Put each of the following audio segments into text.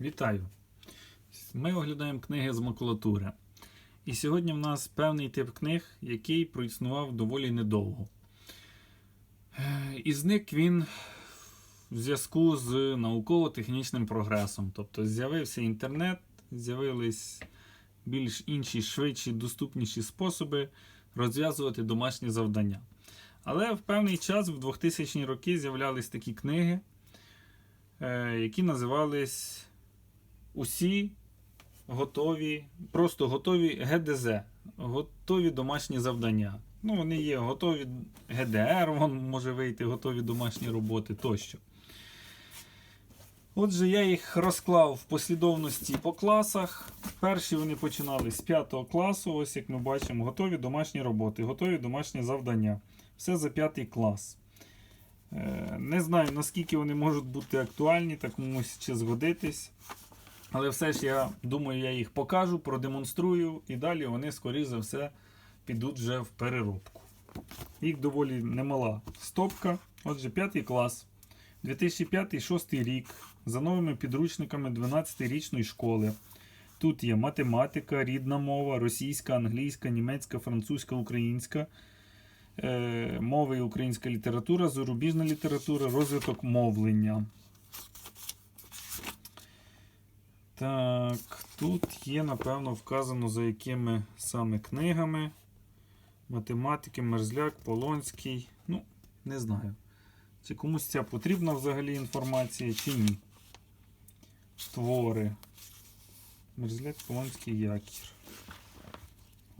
Вітаю! Ми оглядаємо книги з макулатури. І сьогодні в нас певний тип книг, який проіснував доволі недовго. Е, І зник він в зв'язку з науково-технічним прогресом. Тобто з'явився інтернет, з'явились більш інші, швидші, доступніші способи розв'язувати домашні завдання. Але в певний час, в 2000-ні роки, з'являлись такі книги, е, які називались усі готові, просто готові ГДЗ, готові домашні завдання. Ну, вони є готові ГДР, вон може вийти, готові домашні роботи тощо. Отже, я їх розклав в послідовності по класах. Перші вони починали з 5 класу. Ось як ми бачимо, готові домашні роботи, готові домашні завдання. Все за 5 клас. Е, Не знаю, наскільки вони можуть бути актуальні, так комусь чи згодитись. Але все ж я думаю, я їх покажу, продемонструю, і далі вони, скоріш за все, підуть вже в переробку. Їх доволі немала стопка. Отже, 5 клас. 2005-2006 рік. За новими підручниками 12-річної школи. Тут є математика, рідна мова, російська, англійська, німецька, французька, українська, е, мови і українська література, зарубіжна література, розвиток мовлення. Так, тут є, напевно, вказано, за якими саме книгами. Математики, Мерзляк, Полонський. Ну, не знаю. Чи комусь ця потрібна взагалі інформація, чи ні. Твори. Мерзляк, Полонський якір.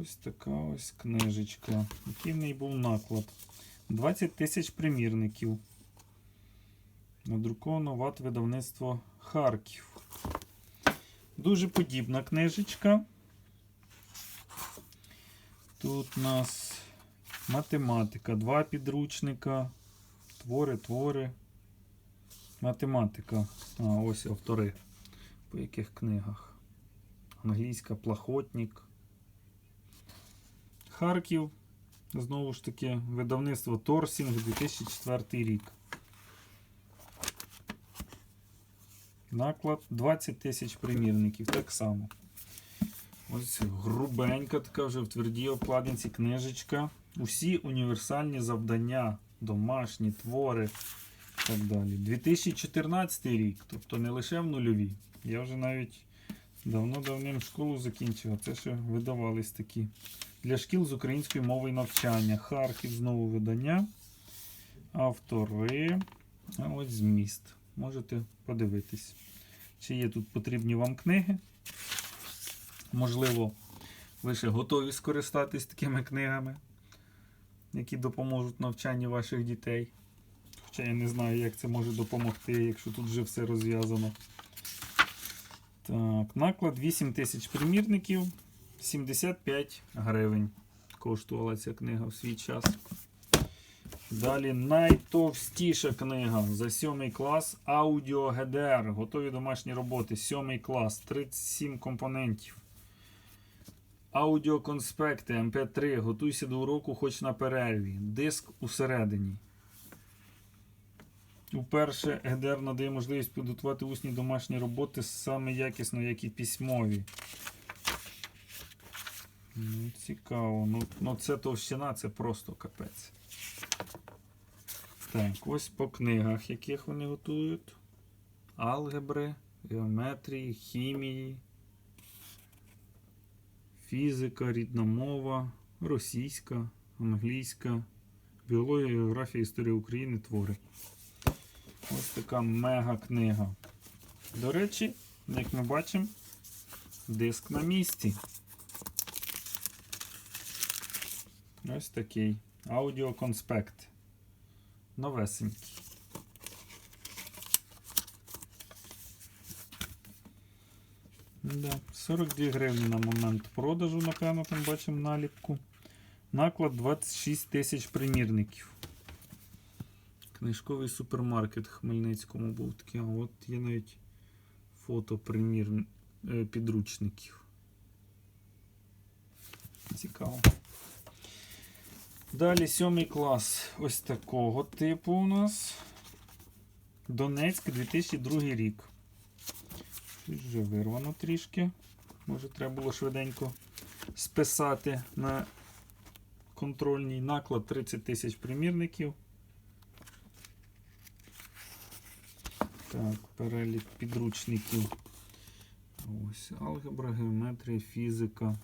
Ось така ось книжечка. Який в неї був наклад. 20 тисяч примірників. Надруковано ват видавництво Харків. Дуже подібна книжечка. Тут у нас математика, два підручника, твори, твори. Математика. А, ось автори. По яких книгах. Англійська плахотник. Харків. Знову ж таки, видавництво Торсінг 2004 рік. Наклад 20 тисяч примірників, так само. Ось грубенька, така вже в твердій обкладинці книжечка. Усі універсальні завдання, домашні твори і так далі. 2014 рік, тобто не лише в нульові. Я вже навіть давно-давним школу закінчив, це ще видавались такі. Для шкіл з української мови і навчання. Харків знову видання. Автори. А ось зміст. Можете подивитись, чи є тут потрібні вам книги. Можливо, ви ще готові скористатись такими книгами, які допоможуть навчанню ваших дітей. Хоча я не знаю, як це може допомогти, якщо тут вже все розв'язано. Так, наклад 8 тисяч примірників, 75 гривень. Коштувала ця книга в свій час. Далі найтовстіша книга за 7 клас Аудіо ГДР. Готові домашні роботи. 7 клас, 37 компонентів. Аудіоконспекти МП3. Готуйся до уроку хоч на перерві. Диск усередині. Уперше ГДР надає можливість підготувати усні домашні роботи саме якісно, як і письмові. Ну, цікаво. Ну, ну це товщина, це просто капець. Так, ось по книгах, яких вони готують. Алгебри, геометрії, хімії, фізика, рідна мова, російська, англійська, біологія, географія, історія України, твори. Ось така мега книга. До речі, як ми бачимо, диск на місці. Ось такий аудіоконспект. Новесенький. Да, 42 гривні на момент продажу, напевно, там бачимо наліпку. Наклад 26 тисяч примірників. Книжковий супермаркет в Хмельницькому був такий. А от є навіть фото примір е, підручників. Цікаво. Далі сьомий клас ось такого типу у нас. Донецьк 2002 рік. Вже вирвано трішки. Може, треба було швиденько списати на контрольній наклад 30 тисяч примірників. Так, перелік підручників. Ось алгебра, геометрія, фізика.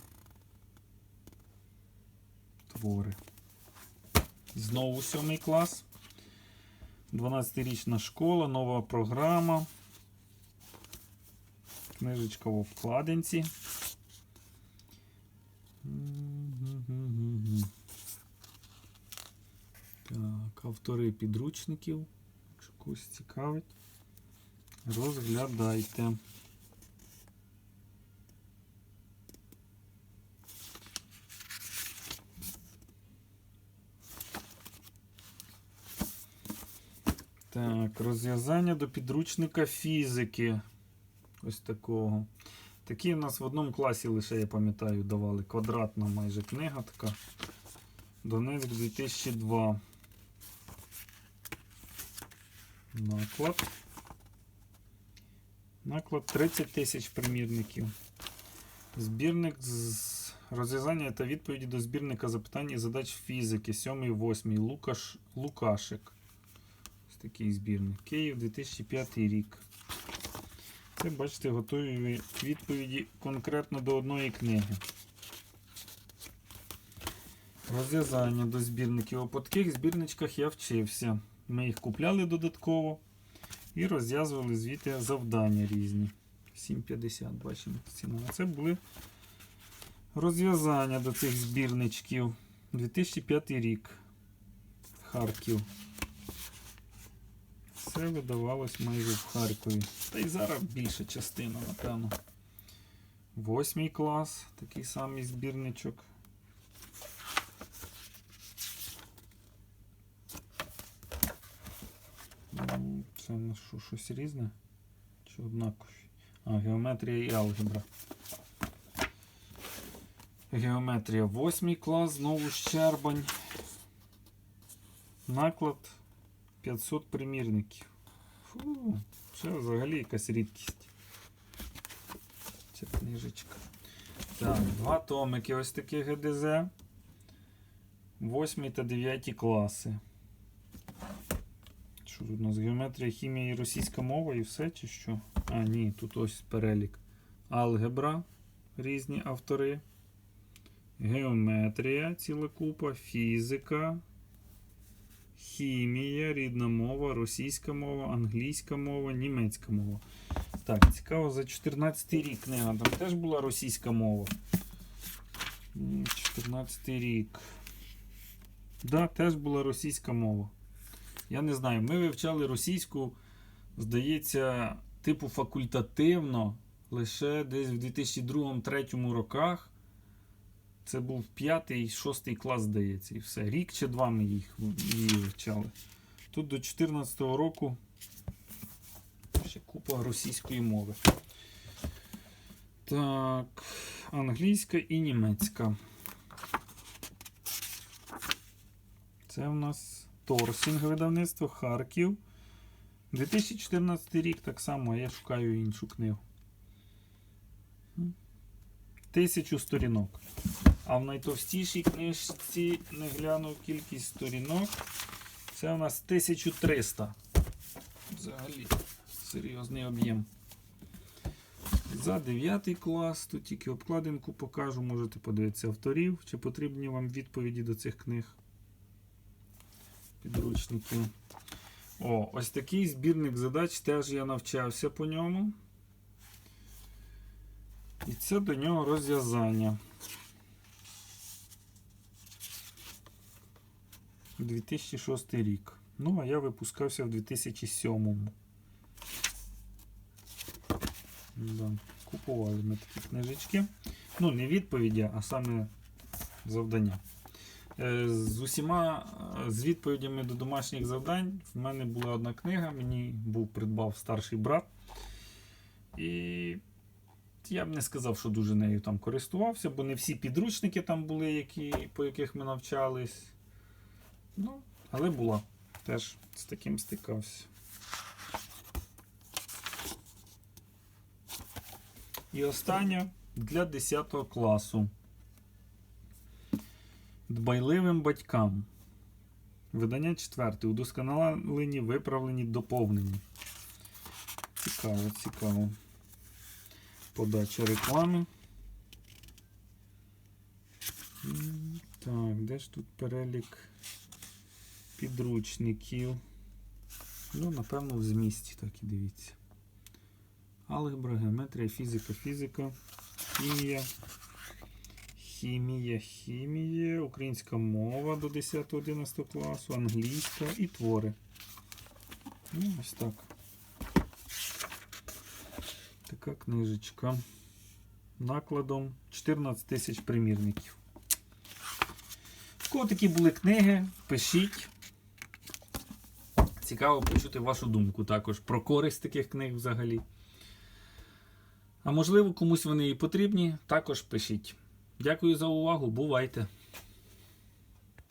Твори. Знову сьомий клас. 12-річна школа, нова програма. Книжечка в обкладинці. Так, автори підручників. Якщо когось цікавить, розглядайте. Так, розв'язання до підручника фізики. Ось такого. Такі у нас в одному класі лише, я пам'ятаю, давали. Квадратна майже книга така. Донецьк 2002. Наклад. Наклад 30 тисяч примірників. Збірник з розв'язання та відповіді до збірника запитань і задач фізики 7-8. Лукаш, Лукашик. Такий збірник. Київ 2005 рік. Це, бачите, готові відповіді конкретно до одної книги. Розв'язання до збірників. По таких збірничках я вчився. Ми їх купляли додатково і розв'язували звідти завдання різні. 7,50 бачимо ціна. Це були розв'язання до цих збірничків. 2005 рік. Харків. Все видавалось майже в Харкові. Та й зараз більша частина, напевно. Восьмий клас, такий самий збірничок. Ну, Це на що, щось різне? Чи однакові? А, геометрія і алгебра. Геометрія восьмий клас, знову Щербань. Наклад 500 примірників. Фу, це взагалі якась рідкість. Ця книжечка. Так, два томики ось такі ГДЗ. 8 та 9 класи. Що тут у нас? Геометрія, хімія і російська мова і все чи що? А, ні, тут ось перелік. Алгебра, різні автори. Геометрія, ціла купа, фізика, хімія, рідна мова, російська мова, англійська мова, німецька мова. Так, цікаво, за 14 рік книга. Там теж була російська мова. 14 рік. Да, теж була російська мова. Я не знаю, ми вивчали російську, здається, типу факультативно лише десь в 2002-2003 роках. Це був 5-6 клас, здається, і все. Рік чи два ми їх вивчали. Тут до 2014 року ще купа російської мови. Так, англійська і німецька. Це у нас Торсінг видавництво Харків. 2014 рік так само, а я шукаю іншу книгу. Тисячу сторінок. А в найтовстішій книжці не глянув кількість сторінок. Це у нас 1300. Взагалі серйозний об'єм. За 9 клас, тут тільки обкладинку покажу, можете подивитися авторів, чи потрібні вам відповіді до цих книг. Підручники. О, ось такий збірник задач, теж я навчався по ньому. І це до нього розв'язання. 2006 рік. Ну, а я випускався в 2007. Да. Купували ми такі книжечки. Ну, не відповіді, а саме завдання. Е, З усіма е, з відповідями до домашніх завдань в мене була одна книга, мені був придбав старший брат. І я б не сказав, що дуже нею там користувався, бо не всі підручники там були, які, по яких ми навчались. Ну, але була. Теж з таким стикався. І остання для 10 класу. Дбайливим батькам. Видання четверте. Удосконалені, виправлені, доповнені. Цікаво, цікаво. Подача реклами. Так, де ж тут перелік підручників? Ну, напевно, в змісті, так і дивіться. Алгебра, геометрія, фізика, фізика, хімія. Хімія, хімія, українська мова до 10-11 класу, англійська і твори. Ну, ось так. Така книжечка. Накладом 14 тисяч примірників. В кого такі були книги, пишіть. Цікаво почути вашу думку також про користь таких книг взагалі. А можливо, комусь вони і потрібні, також пишіть. Дякую за увагу, бувайте!